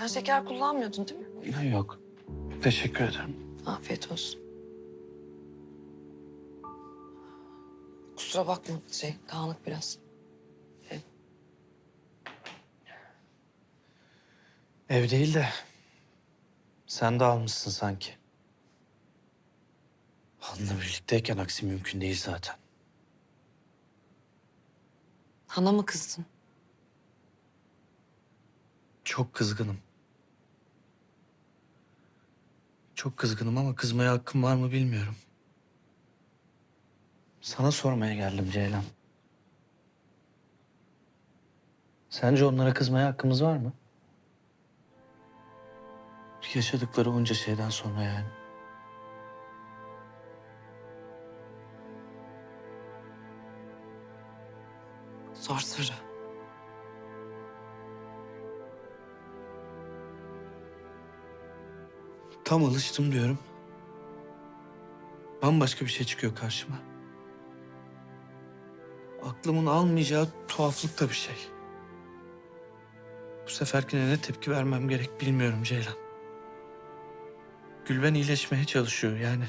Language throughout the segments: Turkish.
Sen şeker kullanmıyordun değil mi? Yok. Teşekkür ederim. Afiyet olsun. Kusura bakma şey dağınık biraz. Ev değil de sen de almışsın sanki. Hanımla birlikteyken aksi mümkün değil zaten. Hana mı kızdın? Çok kızgınım. Çok kızgınım ama kızmaya hakkım var mı bilmiyorum. Sana sormaya geldim Ceylan. Sence onlara kızmaya hakkımız var mı? Yaşadıkları onca şeyden sonra yani. Zor soru. Tam alıştım diyorum. Bambaşka bir şey çıkıyor karşıma. Aklımın almayacağı tuhaflıkta bir şey. Bu seferkine ne tepki vermem gerek bilmiyorum Ceylan. Gülben iyileşmeye çalışıyor yani.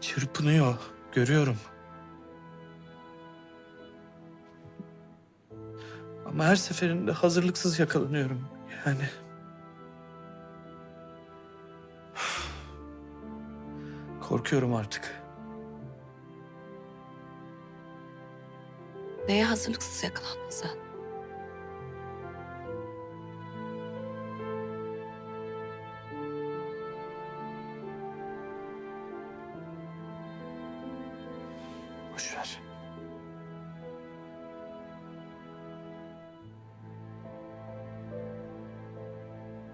Çırpınıyor, görüyorum. Ama her seferinde hazırlıksız yakalanıyorum yani. Korkuyorum artık. Neye hazırlıksız yakalandın sen? Boş ver.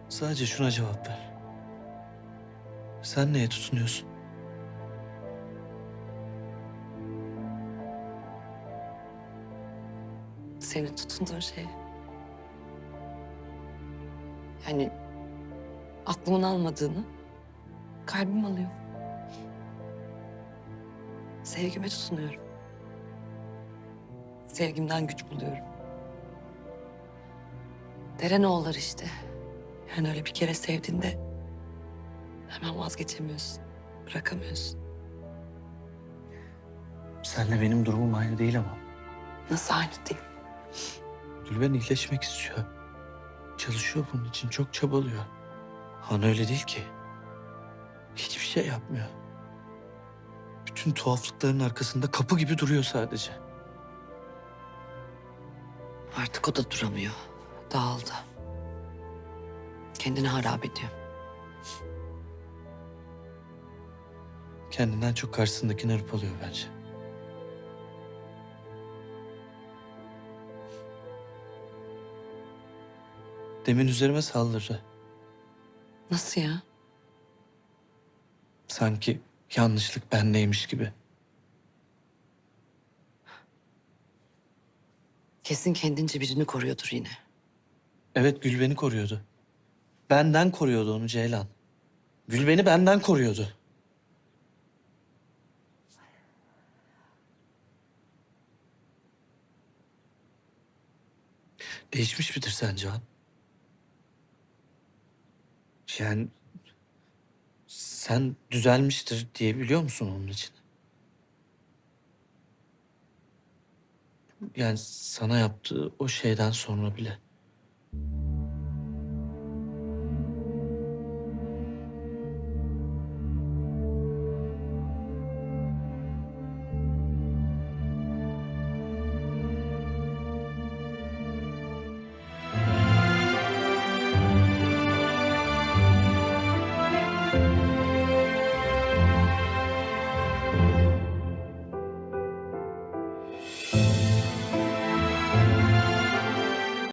Sadece şuna cevap ver. Sen neye tutunuyorsun? Senin tutunduğun şey. Yani aklımın almadığını kalbim alıyor. Sevgime tutunuyorum. Sevgimden güç buluyorum. Derenoğullar işte. Yani öyle bir kere sevdiğinde hemen vazgeçemiyorsun. Bırakamıyorsun. Senle benim durumum aynı değil ama. Nasıl aynı değil? Gülben iyileşmek istiyor. Çalışıyor bunun için, çok çabalıyor. Han öyle değil ki. Hiçbir şey yapmıyor. Bütün tuhaflıkların arkasında kapı gibi duruyor sadece. Artık o da duramıyor. Dağıldı. Kendini harap ediyor. Kendinden çok karşısındakini hırpalıyor bence. Demin üzerime saldırdı. Nasıl ya? Sanki yanlışlık bendeymiş gibi. Kesin kendince birini koruyordur yine. Evet Gül beni koruyordu. Benden koruyordu onu Ceylan. Gül beni benden koruyordu. Değişmiş midir sence Han? Yani sen düzelmiştir diyebiliyor musun onun için? Yani sana yaptığı o şeyden sonra bile.